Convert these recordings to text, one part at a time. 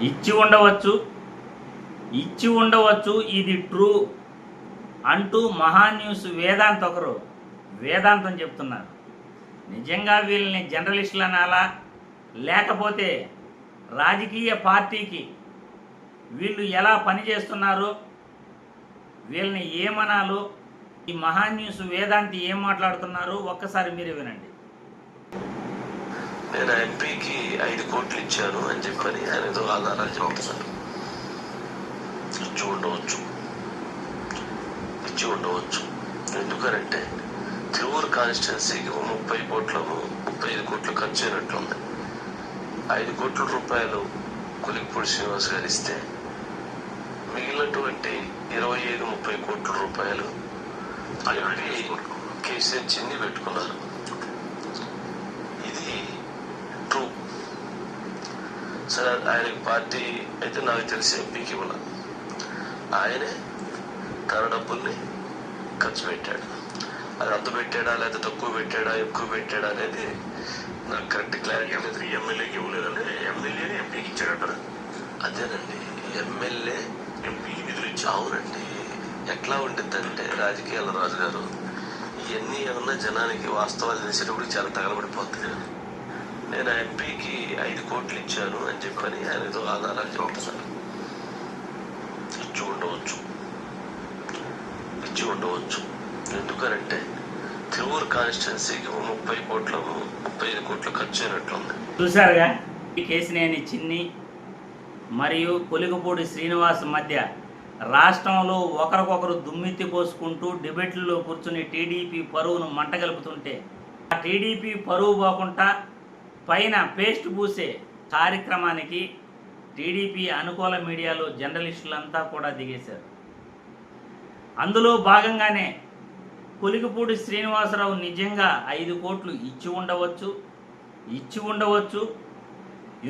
ఇచ్చి ఉండవచ్చు. ఇచ్చి ఉండవచ్చు ఇది ట్రూ అంటూ మహాన్యూస్ వేదాంత్ ఒకరు వేదాంతం చెప్తున్నారు. నిజంగా వీళ్ళని జర్నలిస్టులు అనాలా? లేకపోతే రాజకీయ పార్టీకి వీళ్ళు ఎలా పనిచేస్తున్నారు వీళ్ళని ఏమనాలో? ఈ మహాన్యూస్ వేదాంతి ఏం మాట్లాడుతున్నారు ఒక్కసారి మీరే వినండి. నేను ఎంపీకి ఐదు కోట్లు ఇచ్చాను అని చెప్పని ఆయన ఏదో ఆధారాలు చెప్తున్నారు. ఇచ్చి ఉండవచ్చు. ఇచ్చి ఉండవచ్చు. ఎందుకనంటే తిరువురు కాన్స్టిట్యున్సీకి ముప్పై కోట్లను ముప్పై ఐదు కోట్లు ఖర్చు అయినట్లుంది ఐదు కోట్ల రూపాయలు కొలిక్పూడి శ్రీనివాస్ గారు ఇస్తే మిగిలినటువంటి ఇరవై ఐదు ముప్పై కోట్ల రూపాయలు కేసీఆర్ చిన్ని పెట్టుకున్నారు ఇది ట్రూ సరే ఆయన పార్టీ అయితే నాకు తెలిసి ఎంపీకి ఇవ్వాల. ఆయనే తన డబ్బుల్ని ఖర్చు పెట్టాడు. అది అంత పెట్టాడా లేదా తక్కువ పెట్టాడా ఎక్కువ పెట్టాడా అనేది నాకు కరెక్ట్ క్లారిటీ లేదు. ఎమ్మెల్యేకి ఇవ్వలేదంటే ఎమ్మెల్యేని ఎంపీకి ఇచ్చాడట అదేనండి ఎమ్మెల్యే ఎంపీకి నిధులు ఇచ్చాడు. అవునండి. ఎట్లా ఉండిద్దంటే రాజకీయాల రాజు గారు ఇవన్నీ ఏమన్నా జనానికి వాస్తవాలు తెలిసేటప్పుడు చాలా తగలబడిపోతుంది నేను ఆ ఎంపీకి ఐదు కోట్లు ఇచ్చాను అని చెప్పని ఆయన ఏదో ఆధారాలు చెప్తున్నారు ఇచ్చి ఉండవచ్చు. ఇచ్చి ఉండవచ్చు. ఎందుకనంటే తిరువురు కాన్స్టిట్యున్సీకి ముప్పై కోట్ల ముప్పై ఐదు కోట్లు ఖర్చు అయినట్లుంది. చూశారుగా? ఈ కేసినేని చిన్ని మరియు కొలికపూడి శ్రీనివాస్ మధ్య రాష్ట్రంలో ఒకరికొకరు దుమ్మెత్తి పోసుకుంటూ డిబేట్లలో కూర్చుని టీడీపీ పరువును మంటగలుపుతుంటే ఆ టీడీపీ పరువు పోకుండా పైన పేస్ట్ పూసే కార్యక్రమానికి టీడీపీ అనుకూల మీడియాలో జర్నలిస్టులంతా కూడా దిగేశారు. అందులో భాగంగానే పులికిపూడి శ్రీనివాసరావు నిజంగా ఐదు కోట్లు ఇచ్చి ఉండవచ్చు ఇచ్చి ఉండవచ్చు.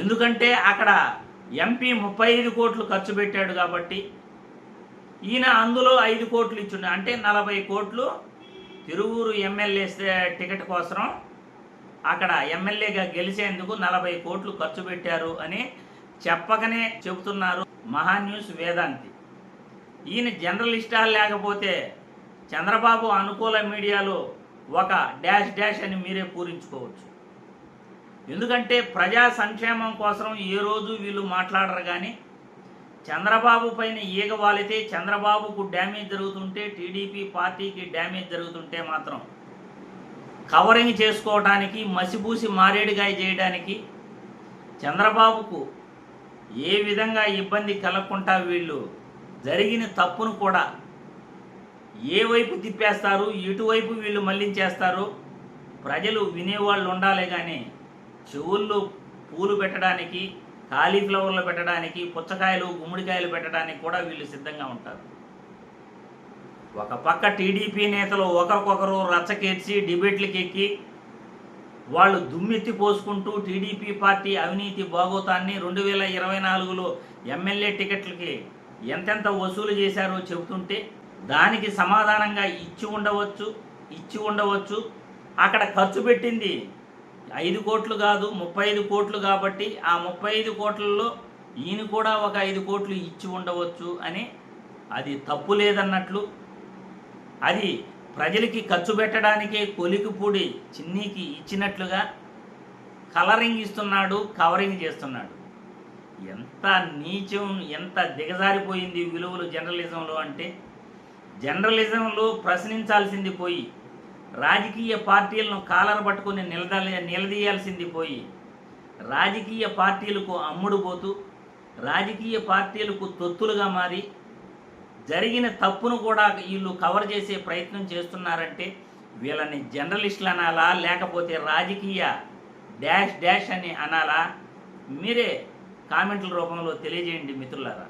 ఎందుకంటే అక్కడ ఎంపీ ముప్పై ఐదు కోట్లు ఖర్చు పెట్టాడు కాబట్టి ఈయన అందులో ఐదు కోట్లు ఇచ్చిండు అంటే నలభై కోట్లు తిరువూరు ఎమ్మెల్యే టికెట్ కోసం అక్కడ ఎమ్మెల్యేగా గెలిచేందుకు నలభై కోట్లు ఖర్చు పెట్టారు అని చెప్పకనే చెబుతున్నారు మహా న్యూస్ వేదాంతి. ఈయన జర్నలిస్టా లేకపోతే చంద్రబాబు అనుకూల మీడియాలో ఒక డాష్ డాష్ అని మీరే పూరించుకోవచ్చు. ఎందుకంటే ప్రజా సంక్షేమం కోసం ఏ రోజు వీళ్ళు మాట్లాడరు కానీ చంద్రబాబు పైన ఈగ వాలితే చంద్రబాబుకు డ్యామేజ్ జరుగుతుంటే టీడీపీ పార్టీకి డ్యామేజ్ జరుగుతుంటే మాత్రం కవరింగ్ చేసుకోవడానికి మసిపూసి మారేడుగాయ చేయడానికి చంద్రబాబుకు ఏ విధంగా ఇబ్బంది కలగకుండా వీళ్ళు జరిగిన తప్పును కూడా ఏ వైపు తిప్పేస్తారు ఎటువైపు వీళ్ళు మళ్ళించేస్తారు ప్రజలు వినేవాళ్ళు ఉండాలి కానీ చెవుల్లో పూలు పెట్టడానికి కాలీఫ్లవర్లు పెట్టడానికి పుచ్చకాయలు గుమ్మడికాయలు పెట్టడానికి కూడా వీళ్ళు సిద్ధంగా ఉంటారు. ఒక పక్క టీడీపీ నేతలు ఒకరికొకరు రచ్చకెచ్చి డిబేట్లకు ఎక్కి వాళ్ళు దుమ్మెత్తి పోసుకుంటూ టీడీపీ పార్టీ అవినీతి బాగోతాన్ని రెండు వేల ఇరవై నాలుగులో ఎమ్మెల్యే టికెట్లకి ఎంతెంత వసూలు చేశారో చెబుతుంటే దానికి సమాధానంగా ఇచ్చి ఉండవచ్చు ఇచ్చి ఉండవచ్చు. అక్కడ ఖర్చు పెట్టింది ఐదు కోట్లు కాదు ముప్పై ఐదు కోట్లు కాబట్టి ఆ ముప్పై ఐదు కోట్లలో ఈయన కూడా ఒక ఐదు కోట్లు ఇచ్చి ఉండవచ్చు అని అది తప్పు లేదన్నట్లు అది ప్రజలకి ఖర్చు పెట్టడానికే కొలికిపూడి చిన్నీకి ఇచ్చినట్లుగా కలరింగ్ ఇస్తున్నాడు కవరింగ్ చేస్తున్నాడు. ఎంత నీచం ఎంత దిగజారిపోయింది విలువలు జర్నలిజంలో అంటే జర్నలిజంలో ప్రశ్నించాల్సింది పోయి రాజకీయ పార్టీలను కాలర పట్టుకొని నిలదల నిలదీయాల్సింది పోయి రాజకీయ పార్టీలకు అమ్ముడుపోతూ రాజకీయ పార్టీలకు తొత్తులుగా మారి జరిగిన తప్పును కూడా వీళ్ళు కవర్ చేసే ప్రయత్నం చేస్తున్నారంటే వీళ్ళని జర్నలిస్టులు అనాలా లేకపోతే రాజకీయ డాష్ డాష్ అని అనాలా? మీరే కామెంట్ల రూపంలో తెలియజేయండి మిత్రులారా.